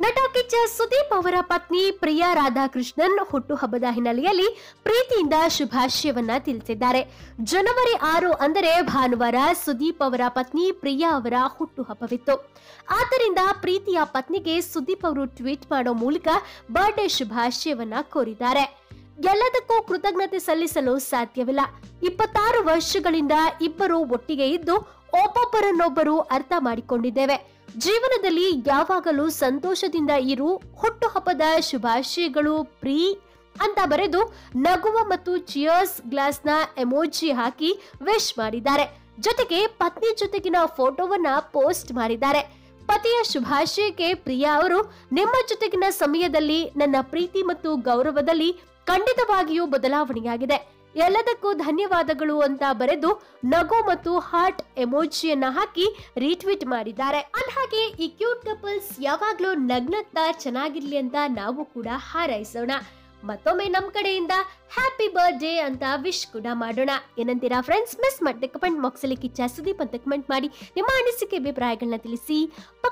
ನಟ ಕಿಚ್ಚ ಸುದೀಪ್ ಅವರ ಪತ್ನಿ ಪ್ರಿಯಾ ರಾಧಾಕೃಷ್ಣನ್ ಹುಟ್ಟುಹಬ್ಬದ ಹಿನ್ನೆಲೆಯಲ್ಲಿ ಪ್ರೀತಿಯಿಂದ ಶುಭಾಶಯವನ್ನ ತಿಳಿಸಿದ್ದಾರೆ. ಜನವರಿ ಆರು ಅಂದರೆ ಭಾನುವಾರ ಸುದೀಪ್ ಅವರ ಪತ್ನಿ ಪ್ರಿಯಾ ಅವರ ಹುಟ್ಟುಹಬ್ಬವಿತ್ತು. ಆದ್ದರಿಂದ ಪ್ರೀತಿಯ ಪತ್ನಿಗೆ ಸುದೀಪ್ ಅವರು ಟ್ವೀಟ್ ಮಾಡೋ ಮೂಲಕ ಬರ್ಡೇ ಶುಭಾಶಯವನ್ನ ಕೋರಿದ್ದಾರೆ. ಎಲ್ಲದಕ್ಕೂ ಕೃತಜ್ಞತೆ ಸಲ್ಲಿಸಲು ಸಾಧ್ಯವಿಲ್ಲ. ಇಪ್ಪತ್ತಾರು ವರ್ಷಗಳಿಂದ ಇಬ್ಬರು ಒಟ್ಟಿಗೆ ಇದ್ದು ಒಬ್ಬೊಬ್ಬರನ್ನೊಬ್ಬರು ಅರ್ಥ ಮಾಡಿಕೊಂಡಿದ್ದೇವೆ. ಜೀವನದಲ್ಲಿ ಯಾವಾಗಲೂ ಸಂತೋಷದಿಂದ ಇರು, ಹುಟ್ಟುಹಬ್ಬದ ಶುಭಾಶಯಗಳು, ಪ್ರೀ ಅಂತ ಬರೆದು ನಗುವ ಮತ್ತು ಚಿಯರ್ಸ್ ಗ್ಲಾಸ್ನ ಎಮೋಜಿ ಹಾಕಿ ವಿಶ್ ಮಾಡಿದ್ದಾರೆ. ಜೊತೆಗೆ ಪತ್ನಿ ಜೊತೆಗಿನ ಫೋಟೋವನ್ನ ಪೋಸ್ಟ್ ಮಾಡಿದ್ದಾರೆ. ಪತಿಯ ಶುಭಾಶಯಕ್ಕೆ ಪ್ರಿಯಾ ಅವರು ನಿಮ್ಮ ಜೊತೆಗಿನ ಸಮಯದಲ್ಲಿ ನನ್ನ ಪ್ರೀತಿ ಮತ್ತು ಗೌರವದಲ್ಲಿ ಖಂಡಿತವಾಗಿಯೂ ಬದಲಾವಣೆಯಾಗಿದೆ. ಎಲ್ಲದಕ್ಕೂ ಧನ್ಯವಾದಗಳು ಅಂತ ಬರೆದು ನಗು ಮತ್ತು ಹಾರ್ಟ್ ಎಮೋಜಿಯನ್ನ ಹಾಕಿ ರೀಟ್ವೀಟ್ ಮಾಡಿದ್ದಾರೆ. ಅಂದ್ಹಾಗೆ ಈ ಕ್ಯೂಟ್ ಕಪಲ್ಸ್ ಯಾವಾಗ್ಲೂ ನಗ್ನಗ್ತಾ ಚೆನ್ನಾಗಿರ್ಲಿ ಅಂತ ನಾವು ಕೂಡ ಹಾರೈಸೋಣ. ಮತ್ತೊಮ್ಮೆ ನಮ್ಮ ಕಡೆಯಿಂದ ಹ್ಯಾಪಿ ಬರ್ಡೇ ಅಂತ ವಿಶ್ ಕೂಡ ಮಾಡೋಣ. ಏನಂತೀರಾ ಫ್ರೆಂಡ್ಸ್, ಮಿಸ್ ಮಾಡಿದೆ ಕಮೆಂಟ್ ಬಾಕ್ಸ್ ಅಲ್ಲಿ ಕಿಚ್ಚ ಸುದೀಪ್ ಅಂತ ಕಮೆಂಟ್ ಮಾಡಿ ನಿಮ್ಮ ಅನಿಸಿಕೆ, ಅಭಿಪ್ರಾಯಗಳನ್ನ ತಿಳಿಸಿ.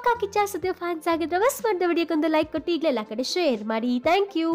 ಪಕ್ಕಾ ಕಿಚ್ಚ ಸುದೀಪ್ ಫ್ಯಾನ್ಸ್ ಆಗಿದ್ರೆ ಮಿಸ್ ಮಾಡಿದ ವಿಡಿಯೋಕ್ಕೊಂದು ಲೈಕ್ ಕೊಟ್ಟು ಈಗಲೇ ಎಲ್ಲ ಕಡೆ ಶೇರ್ ಮಾಡಿ. Thank you